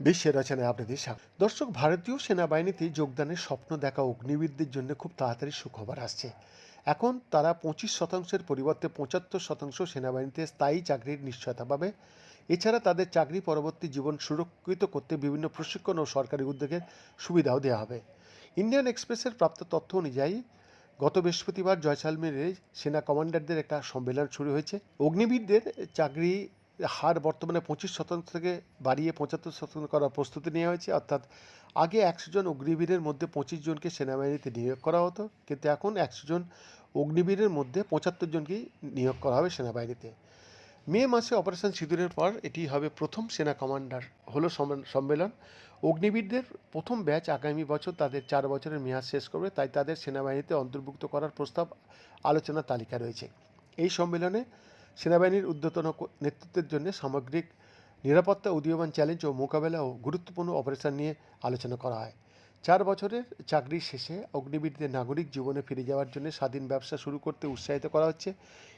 বিশ্বের আপনাদের দর্শক, ভারতীয় সেনাবাহিনীতে যোগদানের স্বপ্ন দেখা অগ্নিবীরদের জন্য খুব তাড়াতাড়ি সুখবর আসছে। এখন তারা পঁচিশ শতাংশের পরিবর্তে পঁচাত্তর শতাংশ সেনাবাহিনীতে স্থায়ী চাকরির নিশ্চয়তা পাবে। এছাড়া তাদের চাকরি পরবর্তী জীবন সুরক্ষিত করতে বিভিন্ন প্রশিক্ষণ ও সরকারি উদ্যোগের সুবিধাও দেওয়া হবে। ইন্ডিয়ান এক্সপ্রেসের প্রাপ্ত তথ্য অনুযায়ী গত বৃহস্পতিবার জয়সালমেরে সেনা কমান্ডারদের একটা সম্মেলন শুরু হয়েছে। অগ্নিবীরদের চাকরি হার বর্তমানে পঁচিশ শতাংশ থেকে বাড়িয়ে পঁচাত্তর শতাংশ করার প্রস্তুতি নেওয়া হয়েছে। অর্থাৎ আগে একশো জন অগ্নিবীরের মধ্যে পঁচিশ জনকে সেনাবাহিনীতে নিয়োগ করা হতো, কিন্তু এখন একশো জন অগ্নিবীরের মধ্যে পঁচাত্তর জনকেই নিয়োগ করা হবে সেনাবাহিনীতে। মে মাসে অপারেশন সিঁদুরের পর এটি হবে প্রথম সেনা কমান্ডার। হলো সম্মেল- সম্মেলন। অগ্নিবীরদের প্রথম ব্যাচ আগামী বছর তাদের চার বছরের মেয়াদ শেষ করবে, তাই তাদের সেনাবাহিনীতে অন্তর্ভুক্ত করার প্রস্তাব আলোচনার তালিকা রয়েছে। এই সম্মেলনে সেনাবাহিনীর ক- নেতৃত্বের জন্য সামগ্রিক নিরাপত্তা উদীয়মান চ্যালেঞ্জ ও মোকাবেলা ও গুরুত্বপূর্ণ অপারেশন নিয়ে আলোচনা করা হয়। চার বছরের চাকরির শেষে অগ্নিবীরদের নাগরিক জীবনে ফিরে যাওয়ার জন্য স্বাধীন ব্যবসা শুরু করতে উৎসাহিত করা হচ্ছে।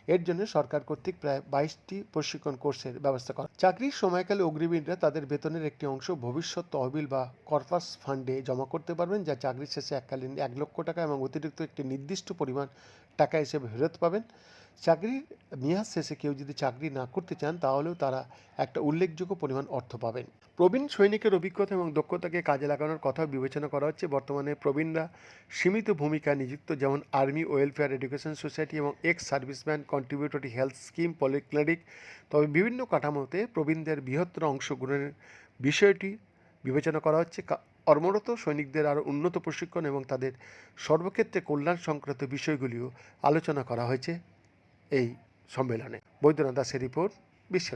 এর জন্য সরকার কর্তৃক প্রায় বাইশটি প্রশিক্ষণ কোর্সের ব্যবস্থা করা চাকরির সময়কালে অগ্নিবীররা তাদের বেতনের একটি অংশ ভবিষ্যৎ তহবিল বা কর্পাস ফান্ডে জমা করতে পারবেন, যা চাকরির শেষে এককালীন এক লক্ষ টাকা এবং অতিরিক্ত একটি নির্দিষ্ট পরিমাণ টাকা হিসেবে ফেরত পাবেন। চাকরির মেয়াদ শেষে কেউ যদি চাকরি না করতে চান, তাহলেও তারা একটা উল্লেখযোগ্য পরিমাণ অর্থ পাবেন। প্রবীণ সৈনিকের অভিজ্ঞতা এবং দক্ষতাকে কাজে লাগানোর কথাও বিবেচনা করা হচ্ছে। বর্তমানে প্রবীণরা সীমিত ভূমিকা নিযুক্ত, যেমন আর্মি, ওয়েলফেয়ার, এডুকেশন সোসাইটি এবং ex serviceman contributory health scheme polyclinic তবে বিভিন্ন কাঠামোতে প্রবীণদের বৃহত্তর অংশগ্রহণের বিষয়টি বিবেচনা করা হচ্ছে। কর্মরত সৈনিকদের আরও উন্নত প্রশিক্ষণ এবং তাদের সর্বক্ষেত্রে কল্যাণ সংক্রান্ত বিষয়গুলিও আলোচনা করা হয়েছে। এই সম্মেলনে। বৈদ্যনাথ দাসের রিপোর্ট বিশ্বের